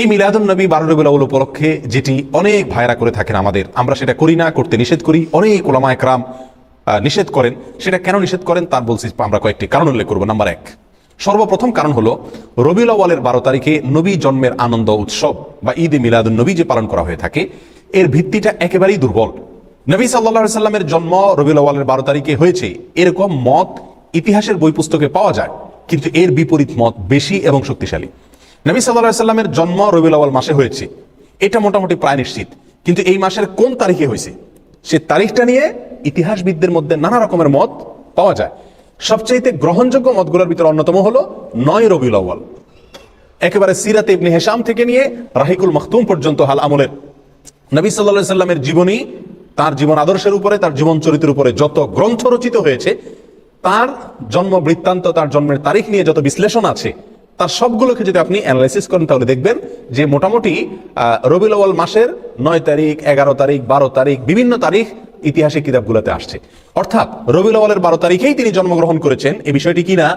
এই মিলাদুন নবী বারো রবিউল উপলক্ষে যেটি অনেক ভাইরা করে থাকেন আমাদের, আমরা সেটা করি না, করতে নিষেধ করি, অনেক ওলামা একরাম নিষেধ করেন। সেটা কেন নিষেধ করেন তার বলছি আমরা কয়েকটি কারণ উল্লেখ করব। নাম্বার এক, সর্বপ্রথম কারণ হলো রবিউল আওয়ালের বারো তারিখে নবী জন্মের আনন্দ, উৎসব বা ঈদ এ মিলাদুন নবী যে পালন করা হয়ে থাকে, এর ভিত্তিটা একেবারেই দুর্বল। নবী সাল্লাহ সাল্লামের জন্ম রবিউল আওয়ালের বারো তারিখে হয়েছে। এরকম মত ইতিহাসের বই পুস্তকে পাওয়া যায়, কিন্তু এর বিপরীত মত বেশি এবং শক্তিশালী। নবী সাল্লাহ সাল্লামের জন্ম রবিউল আওয়াল মাসে হয়েছে। এটা মোটামুটি প্রায় নিশ্চিত। কিন্তু এই মাসের কোন তারিখে হয়েছে? সে তারিখটা নিয়ে ইতিহাসবিদদের মধ্যে নানা রকমের মত পাওয়া যায়। সবচাইতে গ্রহণযোগ্য মতগুলোর ভিতরে অন্যতম হলো নয় রবিউল আউ্য়াল। একেবারে সিরাতে ইবনে হেসাম থেকে নিয়ে রাহিকুল মখতুম পর্যন্ত হাল আমলের। নবী সাল্লাহ সাল্লামের জীবনী, তার জীবন আদর্শের উপরে, তার জীবন চরিত্রের উপরে যত গ্রন্থ রচিত হয়েছে, তার জন্ম বৃত্তান্ত, তার জন্মের তারিখ নিয়ে যত বিশ্লেষণ আছে তার সবগুলোকে যদি আপনি অ্যানালাইসিস করেন তাহলে দেখবেন যে মোটামুটি রবিউল আউয়াল মাসের নয় তারিখ এগারো তারিখ বারো তারিখ বিভিন্ন তারিখ ইতিহাসের কিতাবগুলোতে আসছে। অর্থাৎ রবিউল আউয়ালের বারো তারিখেই তিনি জন্মগ্রহণ করেছেন। এই বিষয়টি কি না?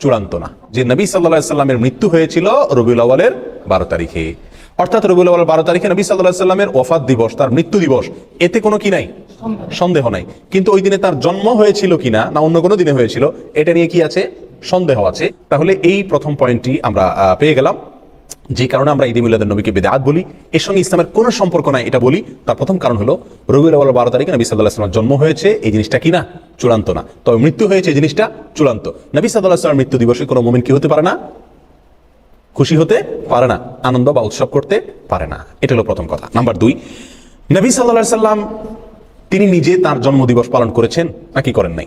চূড়ান্ত না। যে নবী সাল্লাহ সাল্লামের মৃত্যু হয়েছিল রবিউল আওয়ালের বারো তারিখে। অর্থাৎ রবিউল আওয়াল বারো তারিখে নবী সাল্লাহ সাল্লামের ওফাত দিবস তার মৃত্যু দিবস এতে কোনো কি নাই? সন্দেহ। নাই। কিন্তু ওই দিনে তার জন্ম হয়েছিল কিনা না অন্য কোনো দিনে হয়েছিল এটা নিয়ে কি আছে? সন্দেহ আছে। তাহলে এই প্রথম পয়েন্টটি আমরা পেয়ে গেলাম। যে কারণে আমরা ঈদ মিলাদের নবীকে বেদাত বলি। এর সঙ্গে ইসলামের কোনো সম্পর্ক নাই, এটা বলি। তার প্রথম কারণ হলো, রবিউল আওয়াল বারো তারিখে নবী সাল্লাহ সাল্লামের জন্ম হয়েছে। এই জিনিসটা কি না? চূড়ান্ত না। তবে মৃত্যু হয়েছে এই জিনিসটা চূড়ান্ত। নবী সাল্লাহ সাল্লামের মৃত্যু দিবসে কোনো মোমেন কি হতে পারে না? খুশি হতে পারে না। আনন্দ বা উৎসব করতে পারে না। এটা হলো প্রথম কথা। নাম্বার দুই, নবী সাল্লাহ সাল্লাম তিনি নিজে তার জন্মদিবস পালন করেছেন নাকি করেন নাই?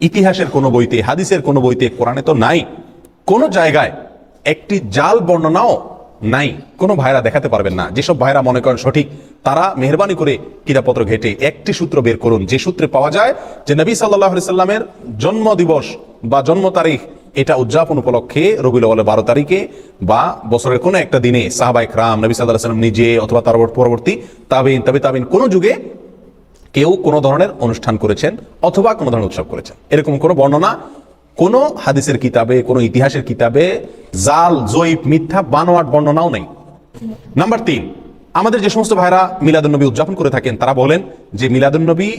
ইতিহাসের কোনো বইতে, হাদিসের কোনো বইতে, কোরআনে তো নাই। কোনো জায়গায় একটি জাল বর্ণনাও নাই। কোনো ভাইরা দেখাতে পারবেন না। যেসব ভাইরা মনে করেন সঠিক, তারা মেহরবানি করে কিতাবপত্র ঘেটে একটি সূত্র বের করুন। যে সূত্রে পাওয়া যায় যে নবী সাল্লাহ সাল্লামের জন্ম দিবস বা জন্ম তারিখ, এটা উদযাপন উপলক্ষে রবিউল আউয়ালের বারো তারিখে বা বছরের কোনো একটা দিনে সাহাবাইক রাম নবী সাল্লাহ সাল্লাম নিজে অথবা তার পরবর্তী তাবিন তবে তাবিন কোনো যুগে কেউ কোনো ধরনের অনুষ্ঠান করেছেন অথবা কোনো ধরনের উৎসব করেছেন। এরকম কোনো বর্ণনা, কোনো হাদিসের কিতাবে, কোনো ইতিহাসের কিতাবে জাল, জয়ীব, মিথ্যা, বানোয়াট বর্ণনাও নেই। নাম্বার তিন, আমাদের যে সমস্ত ভাইরা মিলাদুন্নবী উদযাপন করে থাকেন, তারা বলেন যে মিলাদুন্নবী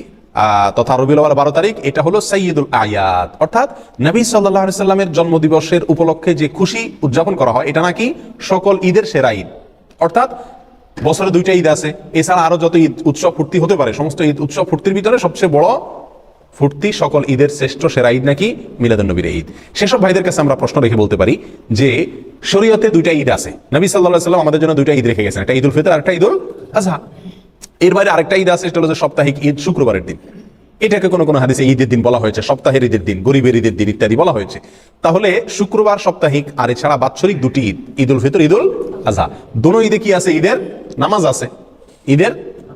তথা রবিউল বারো তারিখ, এটা হলো সৈয়দুল আয়াত। অর্থাৎ নবী সাল্লাহ সাল্লামের জন্মদিবসের উপলক্ষে যে খুশি উদযাপন করা হয়, এটা নাকি সকল ঈদের সেরা ঈদ। অর্থাৎ বছরে দুইটা ঈদ আছে। এছাড়া আরও যত ঈদ, উৎসব, ফুর্তি হতে পারে, সমস্ত ঈদ, উৎসব, ফুর্তির ভিতরে সবচেয়ে বড় ফুর্তি সকল ঈদের শ্রেষ্ঠ সেরা ঈদ নাকি মিলাদুন্নবীর ঈদ। সেসব ভাইদের কাছে আমরা প্রশ্ন রেখে বলতে পারি যে, শরীয়তে দুইটা ঈদ আছে। নবী সাল্লাহ সাল্লাম আমাদের জন্য দুইটা ঈদ রেখে গেছেন, একটা ঈদুল ফিতর আর একটা ঈদুল আজহা এর বাইরে আরেকটা ঈদ আছে, সেটা হলো সাপ্তাহিক ঈদ, শুক্রবারের দিন। এটাকে কোনো কোনো হাদিসে ঈদের দিন বলা হয়েছে, সপ্তাহের ঈদের দিন, গরিবের ঈদের দিন ইত্যাদি বলা হয়েছে। তাহলে শুক্রবার, সাপ্তাহিক, আর এছাড়া বাৎসরিক দুটি ঈদ, ঈদুল ফিতর, ঈদুল আজহা। দোনো ঈদে কি আছে? ঈদের নামাজ আছে। ঈদের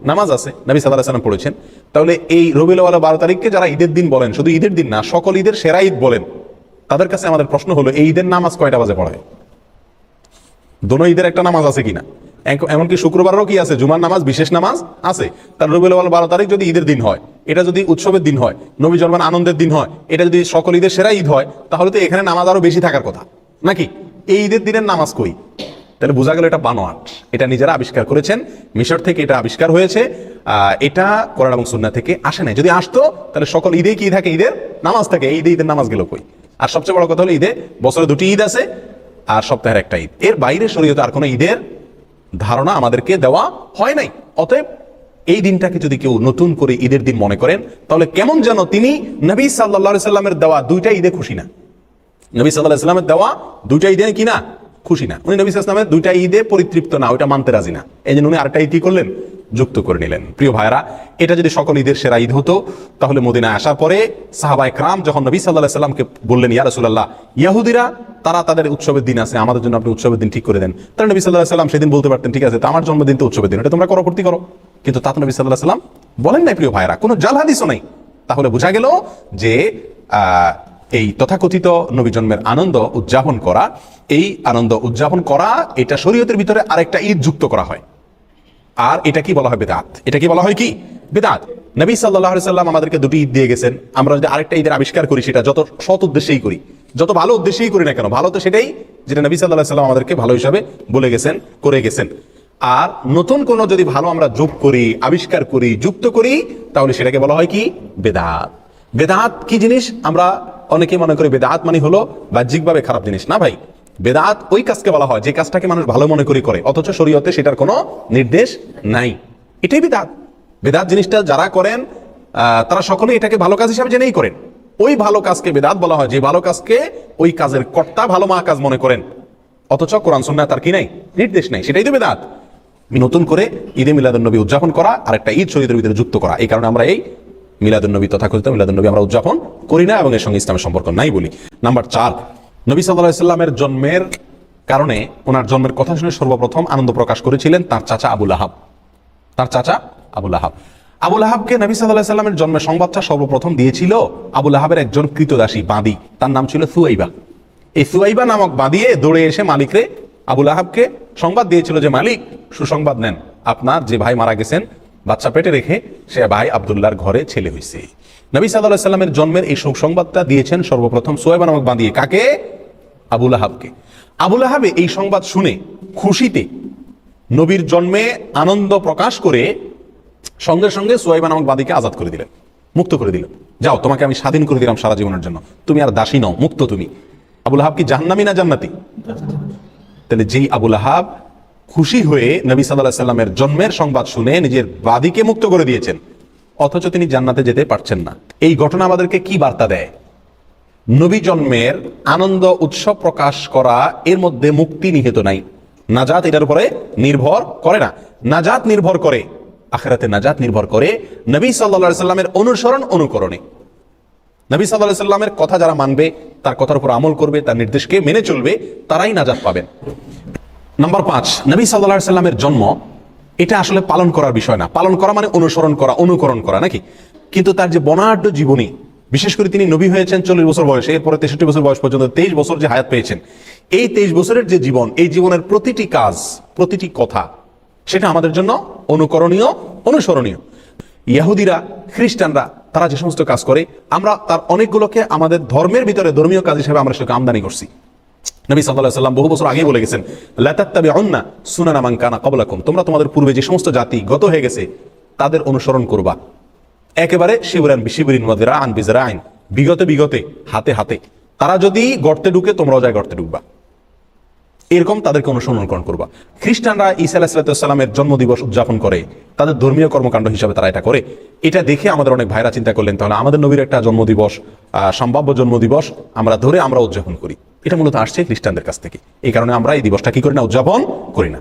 নামাজ আছে। নবী সাল্লাহ সাল্লাম পড়েছেন। তাহলে এই রবিউল আওয়াল বারো তারিখকে যারা ঈদের দিন বলেন, শুধু ঈদের দিন না, সকল ঈদের সেরা ঈদ বলেন, তাদের কাছে আমাদের প্রশ্ন হলো, এই ঈদের নামাজ কয়টা বাজে পড়ায় দোনো ঈদের একটা নামাজ আছে কিনা? এমনকি শুক্রবারও কি আছে? জুমার নামাজ, বিশেষ নামাজ আছে। তার রবিউল বারো তারিখ যদি ঈদের দিন হয়, এটা যদি উৎসবের দিন হয়, নবী জন্মান আনন্দের দিন হয়, এটা যদি সকল ঈদের সেরা ঈদ হয়, তাহলে তো এখানে নামাজ আরও বেশি থাকার কথা। নাকি? এই ঈদের দিনের নামাজ কই? তাহলে বোঝা গেল এটা বানোয়াট। এটা নিজেরা আবিষ্কার করেছেন, মিশর থেকে এটা আবিষ্কার হয়েছে এটা কোরআন এবং সুন্না থেকে আসে নাই। যদি আসতো, তাহলে সকল ঈদে কি থাকে ঈদের? নামাজ থাকে ঈদে ঈদের নামাজ গেল কই? আর সবচেয়ে বড় কথা হলো ঈদে বছরে দুটি ঈদ আছে, আর সপ্তাহের একটা ঈদ। এর বাইরে শরীয়তে আর কোনো ঈদের ধারণা আমাদেরকে দেওয়া হয় নাই। অতএব এই দিনটাকে যদি কেউ নতুন করে ঈদের দিন মনে করেন, তাহলে কেমন যেন তিনি নবী সাল্লা সাল্লামের দেওয়া দুইটা ঈদে খুশি না। নবী সাল্লাহ সাল্লামের দেওয়া দুইটা ঈদে কি না? খুশি না। উনি নবী সাল্লামের দুইটা ঈদে পরিতৃপ্ত না, ওইটা মানতে রাজি না। এই জন্য উনি আরেকটা ঈদ করলেন, যুক্ত করে নিলেন। প্রিয় ভাইরা এটা যদি সকল ঈদের সেরা ঈদ হতো, তাহলে মদিনায় আসার পরে সাহাবাই ক্রাম যখন নবী সাল্লাহ সাল্লামকে বললেন, ইয়া রসুল্লাহ ইয়াহুদিরা, তারা তাদের উৎসবের দিন আছে, আমাদের জন্য আপনি উৎসবের দিন ঠিক করে দেন। তারা নবী সাল্লাহ সাল্লাম সেদিন বলতে পারতেন, ঠিক আছে, তো আমার জন্মদিন তো উৎসবের দিন, এটা তোমরা করো করো। কিন্তু তাতে নবী সাল্লাহ সাল্লাম বলেন নাই, প্রিয় ভাইরা কোনো জাল হাদিসও নাই। তাহলে বোঝা গেল যে এই তথাকথিত নবী জন্মের আনন্দ উদযাপন করা, এই আনন্দ উদযাপন করা, এটা শরীয়তের ভিতরে আরেকটা ঈদ যুক্ত করা হয়। আর এটা কি বলা হয় বেদাত? এটা কি বলা হয় কি? বেদাত। নবী সাল্লাহ সাল্লাম আমাদেরকে দুটি ঈদ দিয়ে গেছেন। আমরা যদি আরেকটা ঈদের আবিষ্কার করি, সেটা যত সৎ উদ্দেশ্যেই করি, যত ভালো উদ্দেশ্যেই করি না কেন, ভালো তো সেটাই যেটা নবী সাল্লাহ সাল্লাম আমাদেরকে ভালো হিসাবে বলে গেছেন, করে গেছেন। আর নতুন কোন যদি ভালো আমরা যোগ করি, আবিষ্কার করি, যুক্ত করি, তাহলে সেটাকে বলা হয় কি? বেদাত। বেদাত কি জিনিস? আমরা অনেকে মনে করে বেদাত মানে হলো বাহ্যিকভাবে খারাপ জিনিস। না ভাই, বেদাত ওই কাজকে বলা হয় যে কাজটাকে মানুষ ভালো মনে করি করে, অথচ শরীয়তে সেটার কোনো নির্দেশ নাই। এটাই বেদাত। বেদাত জিনিসটা যারা করেন তারা সকলে এটাকে ভালো কাজ হিসাবে জেনেই করেন। ওই ভালো কাজকে বেদাত বলা হয়, যে ভালো কাজকে ওই কাজের কর্তা ভালো মা কাজ মনে করেন। অথচ কোরআন, সুন্নাহ তার কি নাই? নির্দেশ নাই। সেটাই তো বেদাত। নতুন করে ঈদে মিলাদুন্নবী উদযাপন করা আর একটা ঈদ শরীরের ভিতরে যুক্ত করা। এই কারণে আমরা এই মিলাদুন্নবী তথাকথিত মিলাদুন্নবী আমরা উদযাপন করি না এবং এর সঙ্গে ইসলামের সম্পর্ক নাই বলি। নাম্বার চার, নবী সাল্লাহ সাল্লামের জন্মের কারণে ওনার জন্মের কথা শুনে সর্বপ্রথম আনন্দ প্রকাশ করেছিলেন তার চাচা আবুল আহাব তার চাচা আবুল আহাব আবুল আহাবকে নবী সাল্লাহ সাল্লামের জন্মের সংবাদটা সর্বপ্রথম দিয়েছিল আবুল আহাবের একজন কৃতদাসী বাঁদি। তার নাম ছিল সুয়াইবা। এই সুয়াইবা নামক বাঁধিয়ে দৌড়ে এসে মালিকরে আবুল আহাবকে সংবাদ দিয়েছিল যে, মালিক, সুসংবাদ নেন। আপনার যে ভাই মারা গেছেন বাচ্চা পেটে রেখে সে ভাই আবদুল্লাহর ঘরে ছেলে হয়েছে নবী সাল্লাহ সাল্লামের জন্মের এই শোক সুসংবাদটা দিয়েছেন সর্বপ্রথম সুয়াইবা নামক বাঁধিয়ে কাকে? আবুল আহাবকে আবুল আহাবে এই সংবাদ শুনে খুশিতে নবীর জন্মে আনন্দ প্রকাশ করে সঙ্গে সঙ্গে সুয়াইবা নামক বাদীকে আজাদ করে দিলেন, মুক্ত করে দিলেন। যাও, তোমাকে আমি স্বাধীন করে দিলাম সারা জীবনের জন্য। তুমি আর দাসী নও, মুক্ত তুমি। আবুল আহাব কি জাহান্নামি না জান্নাতি? তাহলে যেই আবুল আহাব খুশি হয়ে নবী সাল্লাহ সাল্লামের জন্মের সংবাদ শুনে নিজের বাদীকে মুক্ত করে দিয়েছেন। অথচ তিনি জান্নাতে যেতে পারছেন না। এই ঘটনা আমাদেরকে কি বার্তা দেয়? নবী জন্মের আনন্দ, উৎসব প্রকাশ করা এর মধ্যে মুক্তি নিহিত নাই। নাজাত এটার উপরে নির্ভর করে না। নাজাত নির্ভর করে, আখেরাতে নাজাত নির্ভর করে নবী সাল্লা সাল্লামের অনুসরণ অনুকরণে। নবী সাল্লাহ সাল্লামের কথা যারা মানবে, তার কথার উপর আমল করবে, তার নির্দেশকে মেনে চলবে, তারাই নাজাত পাবেন। নাম্বার পাঁচ, নবী সাল্লাহ সাল্লামের জন্ম, এটা আসলে পালন করার বিষয় না। পালন করা মানে অনুসরণ করা, অনুকরণ করা, নাকি? কিন্তু তার যে বনাঢ্য জীবনী, বিশেষ করে তিনি নবী হয়েছেন চল্লিশ বছর বয়সে, এরপরে তেষট্টি বছর বয়স পর্যন্ত তেইশ বছর যে হায়াত পেয়েছেন, এই তেইশ বছরের যে জীবন, এই জীবনের প্রতিটি কাজ, প্রতিটি কথা, সেটা আমাদের জন্য অনুকরণীয়, অনুসরণীয়। ইয়াহুদিরা, খ্রিস্টানরা, তারা যে সমস্ত কাজ করে, আমরা তার অনেকগুলোকে আমাদের ধর্মের ভিতরে ধর্মীয় কাজ হিসেবে আমরা সেটাকে আমদানি করছি। নবী সাল্লাহ সাল্লাম বহু বছর আগে বলে গেছেন লাতাত্তাবি অন্না সুনানা মানকানা কবলাকুম। তোমরা তোমাদের পূর্বে যে সমস্ত জাতি গত হয়ে গেছে, তাদের অনুসরণ করবা। একেবারে শিবরান শিবরিন মদিরা আন বিজরা আইন বিগতে বিগতে, হাতে হাতে। তারা যদি গর্তে ঢুকে, তোমরাও যায় গর্তে ঢুকবা। এরকম তাদেরকে অনুসরণ করবা। খ্রিস্টানরা ঈসা আলাহিসাল্লামের জন্মদিবস উদযাপন করে, তাদের ধর্মীয় কর্মকাণ্ড হিসাবে তারা এটা করে। এটা দেখে আমাদের অনেক ভাইরা চিন্তা করলেন, তাহলে আমাদের নবীর একটা জন্মদিবস সম্ভাব্য জন্মদিবস আমরা ধরে আমরা উদযাপন করি। এটা মূলত আসছে খ্রিস্টানদের কাছ থেকে। এই কারণে আমরা এই দিবসটা কি করি না, উদযাপন করি না।